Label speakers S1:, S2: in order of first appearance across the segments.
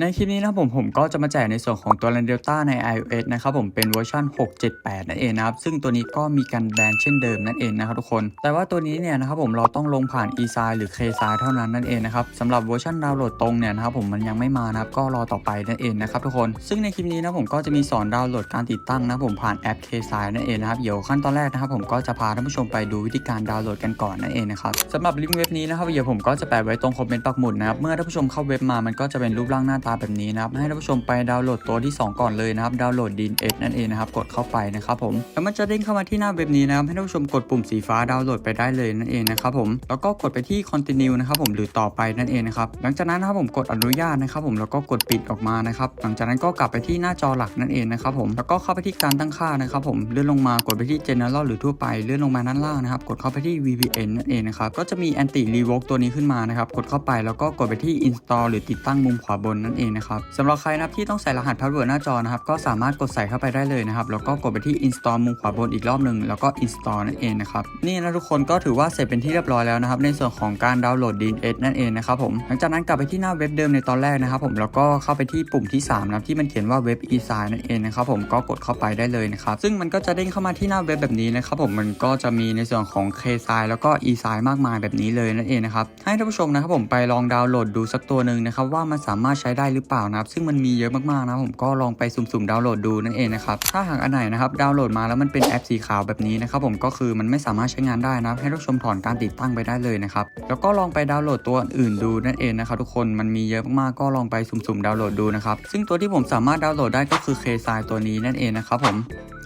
S1: ในคลิปนี้นะครับผมผมก็จะมาแจกในส่วนของตัว r a n Delta ใน iOS นะครับผมเป็นเวอร์ชัน6.78 นั่นเองนะครับ ซึ่งตัวนี้ก็มีการแบนเช่นเดิมนั่นเองนะครับทุกคน แต่ว่าตัวนี้เนี่ยนะครับผมเราต้องลงผ่าน e s i หรือ k s i เท่านั้นนั่นเองนะครับสำหรับเวอร์ชันดาวน์โหลดตรงเนี่ยนะครับผมมันยังไม่มานะครับก็รอต่อไปนั่นเองนะครับทุกคน ซึ่งในคลิปนี้นะผมก็จะมีสอนดาวน์โหลดการติดตั้งนะผมผ่านแอป k s i นั่นเองนะครับเดี๋ยวขั้นตอนแรกนะครับผมก็จะพาท่านผู้ชมไปดูวิธีการดาวน์โหลดกันก่อนนั่นเองนะครับสำหรับลิงก์เว็บนี้นะครับเดี๋ยวผมก็จะแปะไว้ตรงคอมเมนต์ปักหมุดนะครับเมื่อท่านผู้ชมเข้าเว็บมามันก็จะเป็นรูปร่างหน้าตาแบบนี้นะครับให้ท่านผู้ชมไปดาวน์โหลดตัวที่ 2 ก่อนเลยนะครับดาวน์โหลด DNS นั่นเองนะครับกดเข้าไปนะครับผมแล้วมันจะเด้งเข้ามาที่หน้าเว็บนี้นะครับให้ท่านผู้ชมกดปุ่มสีฟ้าดาวน์โหลดไปได้เลยนั่นเองนะครับผมแล้วก็กดไปที่ continue นะครับผมหรือต่อไปนั่นเองนะครับหลังจากนั้นนะครับผมกดอนุญาตนะครับผมแล้วก็กดปิดออกมานะครับหลังจากนั้นก็กลับไปที่หน้าจอหลักนั่นเองนะครับผมแล้วก็เข้าไปที่การตั้งค่านะครับผมเลื่อนลงมากดไปที่ general หรือทั่วไปเลื่อนลงมาด้านล่างนะครับกดเข้าไปที่ VPN นั่นเองนะครับก็จะมี anti revoke ตัวนี้ขึ้นมานะครับกดเข้าไปแล้วก็กดไปที่ install หรือติดตั้งมุมขวาบนนั่นเองนะครับสำหรับใครนะครับที่ต้องใส่รหัสพาสเวิร์ดหน้าจอนะครับก็สามารถกดใส่เข้าไปได้เลยนะครับแล้วก็กดไปที่ install มุมขวาบนอีกรอบหนึ่งแล้วก็ install นั่นเองนะครับนี่นะทุกคนก็ถือว่าเสร็จเป็นที่เรียบร้อยแล้วนะครับในส่วนของการดาวน์โหลด DNS นั่นเองนะครับผมหลังจากนั้นกลับไปที่หน้าเว็บเดิมในตอนแรกนะครับผมแล้วก็เข้าไปที่ปุ่มที่3นะที่มันเขียนว่าเว็บ e s i นั่นเองนะครับผมก็กดเข้าไปได้เลยนะครับซึ่งมันก็จะเด้งเข้ามาที่หน้าเว็บแบบนี้นะครับผมมันก็จะมีในส่วนของ k s i แล้วก็ e s i มากมายแบบนี้เลยนั่นเองนะครับให้ท่านผู้ชมนะครับผมไปลองดาวน์โหลดดูสักตัวหนึ่งนะครับว่ามันสามารถใช้ได้หรือเปล่านะครับ ซึ่งมันมีเยอะมากๆนะผมก็ลองไปสุ่มๆดาวน์โหลดดูนั่นเองนะครับถ้าหากอันไหนนะครับดาวน์โหลดมาแล้วมันเป็นแอปสีขาวแบบนี้นะครับผมก็คือมันไม่สามารถใช้งานได้นะครับให้ท่านผู้ชมถอนการติดตั้งไปได้เลยนะครับแล้วก็ลองไปดาวน์โหลดตัวอื่นดูนั่นเองนะครับทุกคนมันมีเยอะมากๆก็ลองไปสุ่มๆดาวน์โหลดดูนะครับซึ่งตัวที่ผมสามารถดาวน์โหลดได้ก็คือ k s i ตัวนี้นั่นเองนะครับผม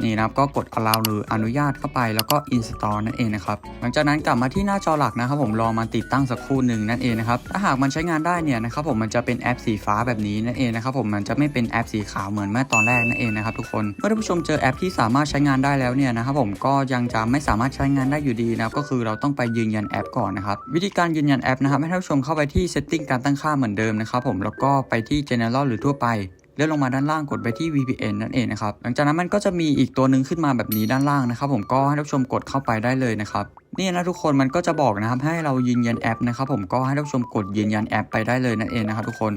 S1: นี่นะครับก็กด allow หรืออนุญาตเข้าไปแล้วก็ install นั่นเองนะครับหลังจากนั้นกลับมาที่หน้าจอหลักนะครับผมลองมาติดตั้งสักครู่หนึ่งนั่นเองนะครับถ้าหากมันใช้งานได้เนี่ยนะครับผมมันจะเป็นแอปสีฟ้าแบบนี้นั่นเองนะครับผมมันจะไม่เป็นแอปสีขาวเหมือนเมื่อตอนแรกนั่นเองนะครับทุกคนเมื่อท่านผู้ชมเจอแอปที่สามารถใช้งานได้แล้วเนี่ยนะครับผมก็ยังจะไม่สามารถใช้งานได้อยู่ดีนะครับก็คือเราต้องไปยืนยันแอปก่อนนะครับวิธีการยืนยันแอปนะครับให้ท่านผู้ชมเข้าไปที่ setting การตั้งค่าเหมือนเดิมนะครับผมแล้วก็ไปที่ general หรือทั่วไปเลื่อนลงมาด้านล่างกดไปที่ VPN นั่นเองนะครับ หลังจากนั้นมันก็จะมีอีกตัวหนึ่งขึ้นมาแบบนี้ด้านล่างนะครับ ผมก็ให้ท่านผู้ชมกดเข้าไปได้เลยนะครับนี่นะทุกคนมันก็จะบอกนะครับให้เรายืนยันแอปนะครับผมก็ให้ท่านผู้ชมกดยืนยันแอปไปได้เลยนั่นเองนะครับทุกคน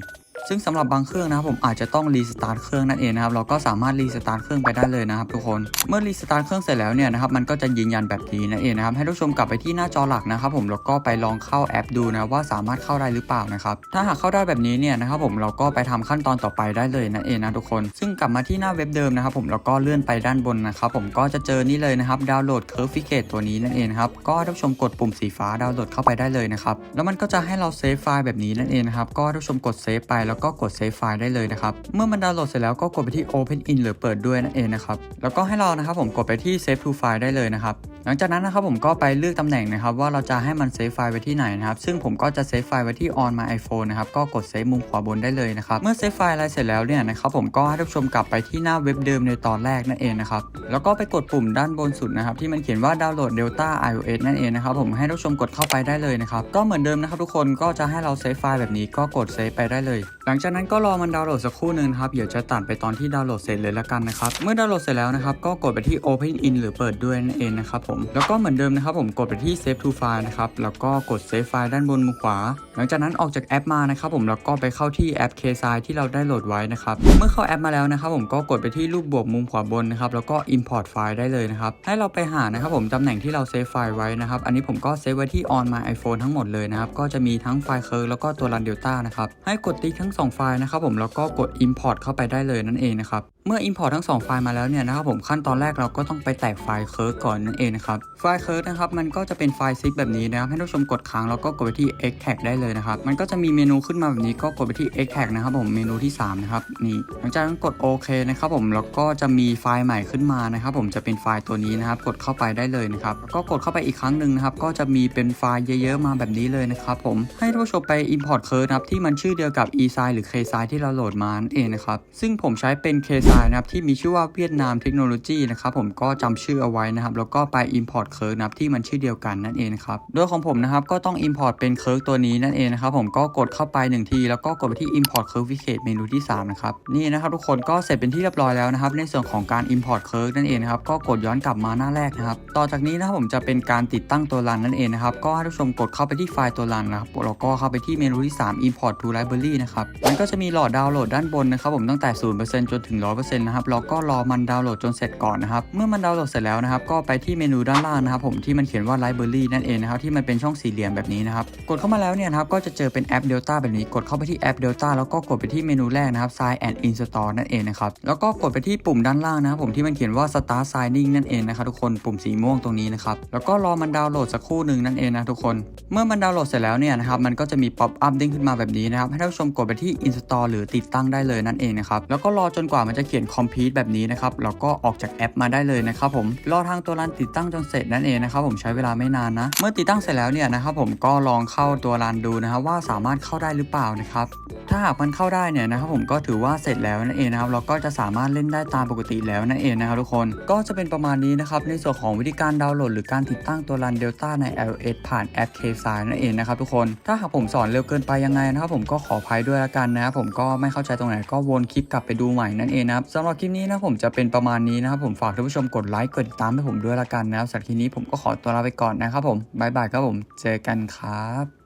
S1: ซึ่งสำหรับบางเครื่องนะครับผมอาจจะต้องรีสตาร์ทเครื่องนั่นเองนะครับเราก็สามารถรีสตาร์ทเครื่องไปได้เลยนะครับทุกคนเมื่อรีสตาร์ทเครื่องเสร็จแล้วเนี่ยนะครับมันก็จะยืนยันแบบนี้นั่นเองนะครับให้ท่านผู้ชมกลับไปที่หน้าจอหลักนะครับผมแล้วก็ไปลองเข้าแอปดูนะว่าสามารถเข้าได้หรือเปล่านะครับถ้าหากเข้าได้แบบนี้เนี่ยนะครับผมเราก็ไปทำขั้นตอนต่อไปได้เลยนั่นเองนะทุกคน ซึ่งกลับมาที่หน้าเว็บเดิมนะครับผมแล้วก็เลื่อนไปด้านบนนะครับผมก็จะเจอนี่เลยนะครับดาวน์โหลด c u r v i c a t e ตัวนี้นั่นเองครับก็ท่านผู้ชมกดปุ่มสีฟ้าดาวน์โหลดเข้าไปได้เลยนะครับแล้วมันก็จะให้เราเซฟไฟล์แบบนี้นั่นเองนะครับก็ท่านผู้ชมกดเซฟไปแล้วก็กดเซฟไฟล์ได้เลยนะครับ เมื่อมันดาวน์โหลดเสร็จแล้วก็กดไปที่ Open in หรือเปิดด้วยนั่นเองนะครับ แล้วก็ให้เรานะครับผมกดไปที่ Save to File ได้เลยนะครับ หลังจากนั้นนะครับผมก็ไปเลือกตำแหน่งนะครับว่าเราจะให้มันเซฟไฟล์ไว้ที่ไหนนะครับซึ่งผมก็จะเซฟไฟล์ไว้ที่ on my iPhone นะครับก็กดเซฟมุมขวาบนได้เลยนะครับเมื่อเซฟไฟล์อะไรเสร็จแล้วเนี่ยนะครับผมก็ให้ท่านผู้ชมกลับไปที่หน้าเว็บเดิมในตอนแรกนั่นเองนะครับแล้วก็ไปกดปุ่มด้านบนสุดนะครับที่มันเขียนว่าดาวน์โหลด Delta iOS นั่นเองนะครับผมให้ท่านผู้ชมกดเข้าไปได้เลยนะครับก็เหมือนเดิมนะครับทุกคนก็จะให้เราเซฟไฟล์แบบนี้ก็กดเซฟไปได้เลย หลังจากนั้นก็รอมันดาวน์โหลดสักครู่นึงครับเดี๋ยวจะตัดไปตอนที่ดาวน์โหลดเสร็จเลยละกันนะครับเมื่อดาวน์โหลดเสร็จแล้วนะครับก็กดไปที่ Open in หรือเปิดด้วยนั่นเองนะครับผมแล้วก็เหมือนเดิมนะครับผมกดไปที่ Save to File นะครับแล้วก็กด Save File ด้านบนมุมขวา หลังจากนั้นออกจากแอปมานะครับผมแล้วก็ไปเข้าที่แอป k s i ที่เราได้โหลดไว้นะครับเมื่อเข้าแอปมาแล้วนะครับผมก็กดไปที่รูปบวกมุมขวาบนนะครับแล้วก็ Import ไฟล์ได้เลยนะครับให้เราไปหานะครับผมตำแหน่งที่เราเซฟไฟล์ไว้นะครับอันนี้ผมก็เซฟไว้ที่ on my iPhone ทั้งหมดเลยนะครับก็จะมีทั้งไฟล์เคิร์แล้วก็ตัว run delta นะครับให้กดติ๊กทั้งสองไฟล์นะครับผมแล้วก็กด import เข้าไปได้เลยนั่นเองนะครับ เมื่อ import ทั้ง 2 ไฟล์มาแล้วเนี่ยนะครับผมขั้นตอนแรกเราก็ต้องไปแตกไฟล์เคิร์ก่อนนั่นเองนะครับไฟล์เคิร์นะครับมันก็จะเป็นไฟล์ zip แบบนี้นะครับให้ท่านผู้ชมกดค้างแล้วก็กดไปที่ extract ได้เลยนะครับมันก็จะมีเมนูขึ้นมาแบบนี้ก็กดไปที่ extract นะครับผมเมนูที่3นะครับนี่หลังจากนั้นกดโอเคนะครับผมแล้วก็จะมีไฟล์ใหม่ขึ้นมานะครับผมจะเป็นไฟล์ตัวนี้นะครับกดเข้าไปได้เลยนะครับก็กดเข้าไปอีกครั้งหนึ่งนะครับก็จะมีเป็นไฟล์เยอะๆมาแบบนี้เลยนะครับผมให้ท่านผู้ชมไป import เคิร์นะครับที่มันชื่อเดียวกับ e s i หรือ k s i ที่เราโหลดมานั่นเองนะครับซึ่งผมใช้เป็น k s i ล์นะครับที่มีชื่อว่าเวียดนามเทคโนโลยีนะครับผมก็จำชื่อเอาไว้นะครับแล้วก็ไป Import เคิร์กนะครับที่มันชื่อเดียวกันนั่นเองครับโดยของผมนะครับก็ต้อง Import เป็นเคิร์กตัวนี้นั่นเองนะครับผมก็กดเข้าไปหนึ่งทีแล้วก็กดไปที่ Import Certificate เมนูที่สามนะครับนี่นะครับทุกคนก็เสร็จเป็นที่เรียบร้อยแล้วนะครับในส่วนของการ Import เคิร์กนั่นเองนะครับก็กดย้อนกลับมาหน้าแรกนะครับต่อจากนี้นะครับผมจะเป็นการติดตั้งตัวรันนั่นเองนะครับก็ให้ทุกชมกดเข้าไปที่ไฟล์ตัวรันนะครับแล้วก็เข้าไปที่เมนูที่ 3 Import to Library นะครับมันก็จะมีหลอดดาวน์โหลดด้านบนนะครับผมตั้งแต่0%จนถึง100%นะครับแล้วก็รอมันดาวน์โหลดจนเสร็จก่อนนะครับเมื่อมันดาวน์โหลดเสร็จแล้วนะครับก็ไปที่เมนูด้านล่างนะครับผมที่มันเขียนว่า Library นั่นเองนะครับที่มันเป็นช่องสี่เหลี่ยมแบบนี้นะครับกดเข้ามาแล้วเนี่ยนะครับก็จะเจอเป็นแอป Delta แบบนี้ กดเข้าไปที่แอป Delta แล้วก็กดไปที่เมนูแรกนะครับ Sign and Install นั่นเองนะครับแล้วก็กดไปที่ปุ่มด้านล่างนะครับผมที่มันเขียนว่า Start Signing นั่นเองนะครับทุกคนปุ่มสีม่วงตรงนี้นะครับแล้วก็รอมันดาวน์โหลดสักครู่หนึ่งนั่นเองนะทุกคน เมื่อมันดาวน์โหลดเสร็จแล้วเนี่ยนะครับมันก็จะมีป๊อปอัพเด้งขึ้นมาแบบนี้นะครับให้ท่านผู้ชมกดไปที่ Install หรือติดตั้งได้เลยนั่นเองนะครับแล้วก็รอจนกว่ามันจะเขียน Complete แบบนี้นะครับแล้วก็ออกจากแอปมาได้เลยนะครับผมรอทางตัวรันติดตั้งจนเสร็จนั่นเองนะครับผมใช้เวลาไม่นานนะ เมื่อติดตั้งเสร็จแล้วเนี่ยนะครับผมก็ลองเข้าตัวรันดูนะครับว่าสามารถเข้าได้หรือเปล่านะครับถ้าหากมันเข้าได้เนี่ยนะครับผมก็ถือว่าเสร็จแล้วนั่นเองนะครับเราก็จะสามารถเล่นได้ตามปกติแล้วนั่นเองนะครับทุกคนก็จะเป็นประมาณนี้นะครับในส่วนของวิธีการดาวน์โหลด หรือการติดตั้งตัวรัน Delta ใน iOS ผ่านแอป k s i นั่นเองนะครับทุกคนถ้าหากผมสอนเร็วเกินไปยังไงนะครับผมก็ขออภัยด้วยละกันนะครับผมก็ไม่เข้าใจตรงไหนก็วนคลิปกลับไปดูใหม่นั่นเองนะครับสำหรับคลิปนี้นะผมจะเป็นประมาณนี้นะครับผมฝากท่านผู้ชมกดไลค์กดติดตามให้ผมด้วยละกันนะครับสำหรับคลิปนี้ผมก็ขอตัวลาไปก่อนนะครับผมบายบายครับผมเจอกันครับ